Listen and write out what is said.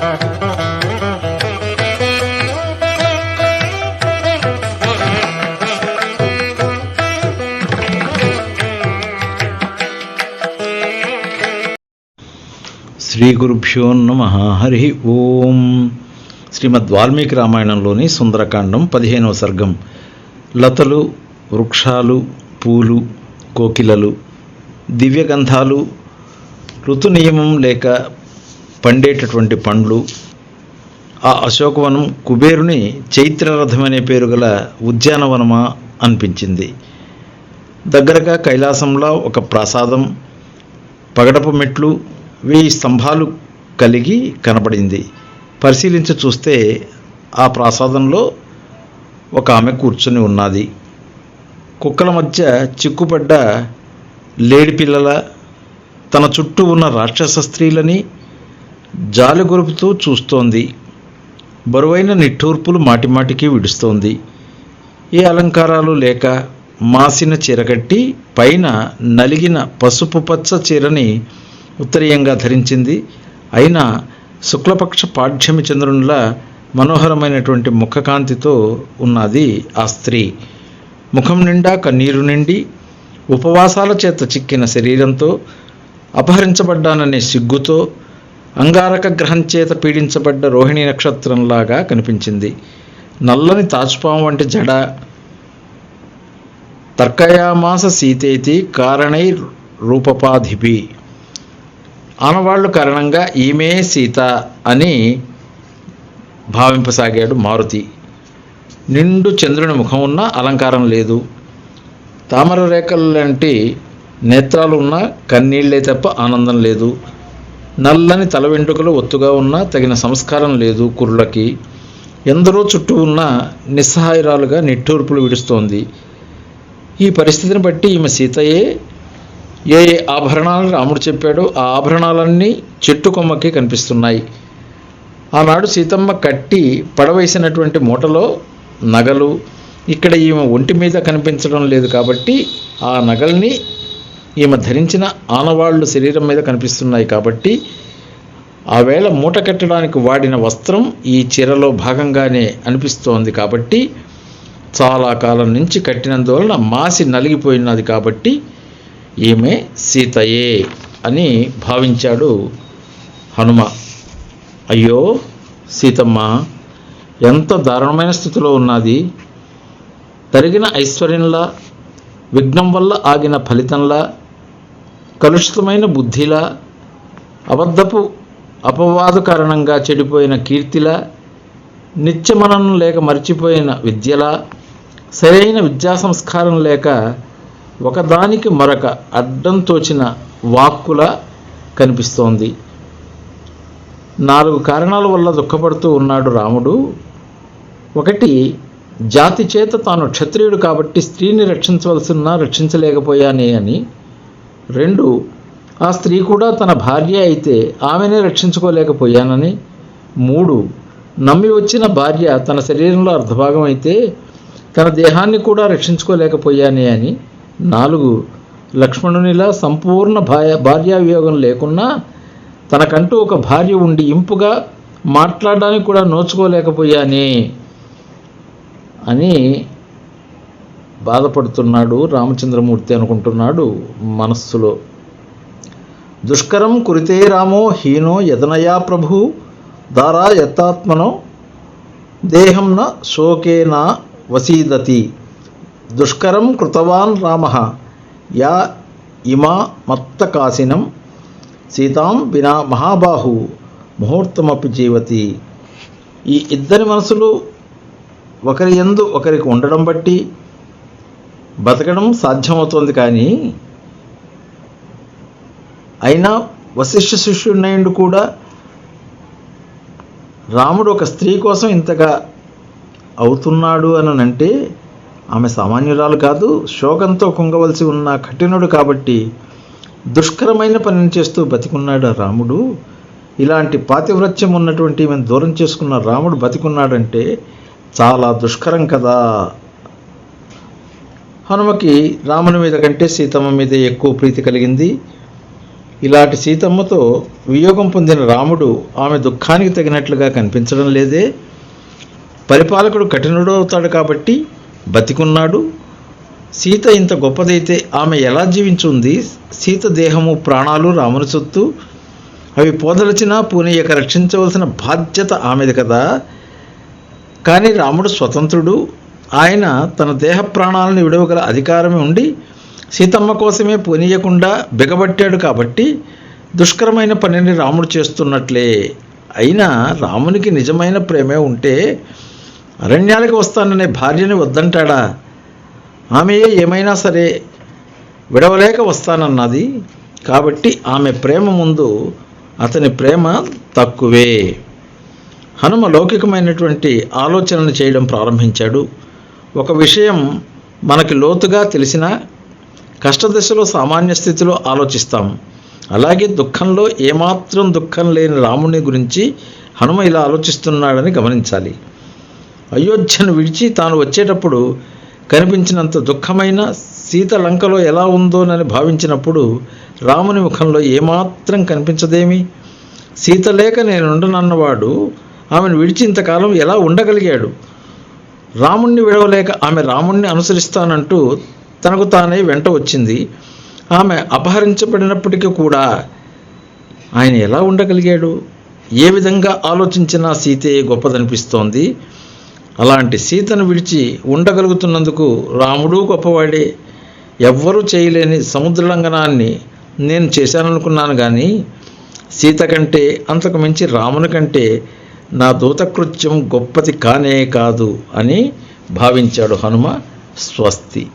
శ్రీ గురుభ్యో నమ. హరి ఓం. శ్రీమద్ వాల్మీకి రామాయణంలోని సుందరకాండం పదిహేనవ సర్గం. లతలు వృక్షాలు పూలు కోకిలలు దివ్యగంధాలు ఋతు నియమం లేక పండేటటువంటి పండ్లు. ఆ అశోకవనం కుబేరుని చైత్రరథం అనే పేరు గల ఉద్యానవనమా అనిపించింది. దగ్గరగా కైలాసంలో ఒక ప్రాసాదం పగడపు మెట్లు వెయ్యి స్తంభాలు కలిగి కనబడింది. పరిశీలించి చూస్తే ఆ ప్రాసాదంలో ఒక ఆమె కూర్చుని ఉన్నది. కుక్కల మధ్య చిక్కుపడ్డ లేడి పిల్లల తన చుట్టూ ఉన్న రాక్షస స్త్రీలని జాలి గొరుపుతూ చూస్తోంది. బరువైన నిట్టూర్పులు మాటిమాటికి విడుస్తోంది. ఏ అలంకారాలు లేక మాసిన చీర కట్టి పైన నలిగిన పసుపు పచ్చ చీరని ఉత్తరీయంగా ధరించింది. అయినా శుక్లపక్ష పాఠ్యమి చంద్రునిలా మనోహరమైనటువంటి ముఖకాంతితో ఉన్నది ఆ స్త్రీ. ముఖం నిండా కన్నీరు నిండి ఉపవాసాల చేత చిక్కిన శరీరంతో అపహరించబడ్డాననే సిగ్గుతో అంగారక గ్రహం చేత పీడించబడ్డ రోహిణి నక్షత్రంలాగా కనిపించింది. నల్లని తాజ్పాము వంటి జడ తర్కయామాస సీతేతి కారణై రూపపాధిపి. ఆనవాళ్ళు కారణంగా ఈమె సీత అని భావింపసాగాడు మారుతి. నిండు చంద్రుని ముఖం ఉన్న అలంకారం లేదు. తామర రేఖలు లాంటి నేత్రాలు ఉన్న కన్నీళ్ళే తప్ప ఆనందం లేదు. నల్లని తల వెంట్రుకలు ఒత్తుగా ఉన్నా తగిన సంస్కారం లేదు కుర్రులకి ఎందరో చుట్టూ ఉన్న నిస్సహాయురాలుగా నిట్టూర్పులు విడుస్తోంది. ఈ పరిస్థితిని బట్టి ఈమె సీతయే ఏ ఏ ఆభరణాలు రాముడు చెప్పాడో ఆ ఆభరణాలన్నీ చెట్టు కొమ్మకి కనిపిస్తున్నాయి. ఆనాడు సీతమ్మ కట్టి పడవేసినటువంటి మూటలో నగలు. ఇక్కడ ఈమె ఒంటి మీద కనిపించడం లేదు కాబట్టి ఆ నగల్ని ఈమె ధరించిన ఆనవాళ్ళు శరీరం మీద కనిపిస్తున్నాయి కాబట్టి ఆవేళ మూట కట్టడానికి వాడిన వస్త్రం ఈ చీరలో భాగంగానే అనిపిస్తోంది కాబట్టి చాలా కాలం నుంచి కట్టినందువలన మాసి నలిగిపోయినది కాబట్టి ఈమె సీతయే అని భావించాడు హనుమ. అయ్యో సీతమ్మ ఎంత దారుణమైన స్థితిలో ఉన్నది. తరిగిన ఐశ్వర్యంలా విఘ్నం వల్ల ఆగిన ఫలితంలా కలుషితమైన బుద్ధిలా అబద్ధపు అపవాద కారణంగా చెడిపోయిన కీర్తిలా నిత్యమనం లేక మర్చిపోయిన విద్యలా సరైన విద్యా సంస్కారం లేక ఒకదానికి మరొక అడ్డం తోచిన వాక్కుల కనిపిస్తోంది. నాలుగు కారణాల వల్ల దుఃఖపడుతూ ఉన్నాడు రాముడు. ఒకటి జాతి చేత తాను క్షత్రియుడు కాబట్టి స్త్రీని రక్షించవలసిన రక్షించలేకపోయానే అని. రెండు ఆ స్త్రీ కూడా తన భార్య అయితే ఆమెనే రక్షించుకోలేకపోయానని. మూడు నమ్మి వచ్చిన భార్య తన శరీరంలో అర్ధభాగం అయితే తన దేహాన్ని కూడా రక్షించుకోలేకపోయానే అని. నాలుగు లక్ష్మణునిలా సంపూర్ణ భార్య భార్యావియోగం లేకున్నా తనకంటూ ఒక భార్య ఉండి ఇంపుగా మాట్లాడడానికి కూడా నోచుకోలేకపోయానే అని బాధపడుతున్నాడు రామచంద్రమూర్తి అనుకుంటున్నాడు మనస్సులో. దుష్కరం కురితే రామో హీనో యదనయా ప్రభు దారా యత్తాత్మనో దేహంన శోకేన వసీదతి. దుష్కరం కృతవాన్ రామ యా ఇమా మత్తకాసినం సీతాం వినా మహాబాహు ముహూర్తమపి జీవతి. ఈ ఇద్దరి మనసులు ఒకరి ఎందు ఒకరికి ఉండడం బట్టి బతకడం సాధ్యమవుతోంది కానీ అయినా వశిష్ఠ శిష్యుడినయుడు కూడా రాముడు ఒక స్త్రీ కోసం ఇంతగా అవుతున్నాడు అని అంటే ఆమె సామాన్యురాలు కాదు శోకంతో కుంగవలసి ఉన్న కఠినుడు కాబట్టి దుష్కరమైన పనిని చేస్తూ బతికున్నాడు రాముడు. ఇలాంటి పాతివ్రత్యం ఉన్నటువంటి ఈమెను దూరం చేసుకున్న రాముడు బతికున్నాడంటే చాలా దుష్కరం కదా. హనుమకి రాముని మీద కంటే సీతమ్మ మీద ఎక్కువ ప్రీతి కలిగింది. ఇలాంటి సీతమ్మతో వియోగం పొందిన రాముడు ఆమె దుఃఖానికి తగినట్లుగా కనిపించడం లేదే. పరిపాలకుడు కఠినుడు అవుతాడు కాబట్టి బతికున్నాడు. సీత ఇంత గొప్పదైతే ఆమె ఎలా జీవించుంది? సీత దేహము ప్రాణాలు రాముని సొత్తు. అవి పోదలచినా పూనీయక రక్షించవలసిన బాధ్యత ఆమెది కదా. కానీ రాముడు స్వతంత్రుడు. ఆయన తన దేహ ప్రాణాలను విడవగల అధికారమే ఉండి సీతమ్మ కోసమే పోనీయకుండా బిగబట్టాడు కాబట్టి దుష్కరమైన పనిని రాముడు చేస్తున్నట్లే. అయినా రామునికి నిజమైన ప్రేమే ఉంటే అరణ్యాలకు వస్తాననే భార్యని వద్దంటాడా? ఆమెయే ఏమైనా సరే విడవలేక వస్తానన్నది. కాబట్టి ఆమె ప్రేమ ముందు అతని ప్రేమ తక్కువే. హనుమ లౌకికమైనటువంటి ఆలోచనలు చేయడం ప్రారంభించాడు. ఒక విషయం మనకి లోతుగా తెలిసినా కష్టదశలో సామాన్య స్థితిలో ఆలోచిస్తాం. అలాగే దుఃఖంలో ఏమాత్రం దుఃఖం లేని రాముని గురించి హనుమ ఇలా ఆలోచిస్తున్నాడని గమనించాలి. అయోధ్యను విడిచి తాను వచ్చేటప్పుడు కనిపించినంత దుఃఖమైన సీత లంకలో ఎలా ఉందోనని భావించినప్పుడు రాముని ముఖంలో ఏమాత్రం కనిపించదేమి? సీత లేక నేనుండనన్నవాడు ఆమెను విడిచి ఇంతకాలం ఎలా ఉండగలిగాడు? రాముణ్ణి విడవలేక ఆమె రాముణ్ణి అనుసరిస్తానంటూ తనకు తానే వెంట వచ్చింది. ఆమె అపహరించబడినప్పటికీ కూడా ఆయన ఎలా ఉండగలిగాడు? ఏ విధంగా ఆలోచించినా సీతే గొప్పదనిపిస్తోంది. అలాంటి సీతను విడిచి ఉండగలుగుతున్నందుకు రాముడు గొప్పవాడే. ఎవ్వరూ చేయలేని సముద్రలంఘనాన్ని నేను చేశాననుకున్నాను కానీ సీత కంటే అంతకు మించి రాముని కంటే నా దూతకృత్యం గొప్పది కానే కాదు అని భావించాడు హనుమ స్వస్తి.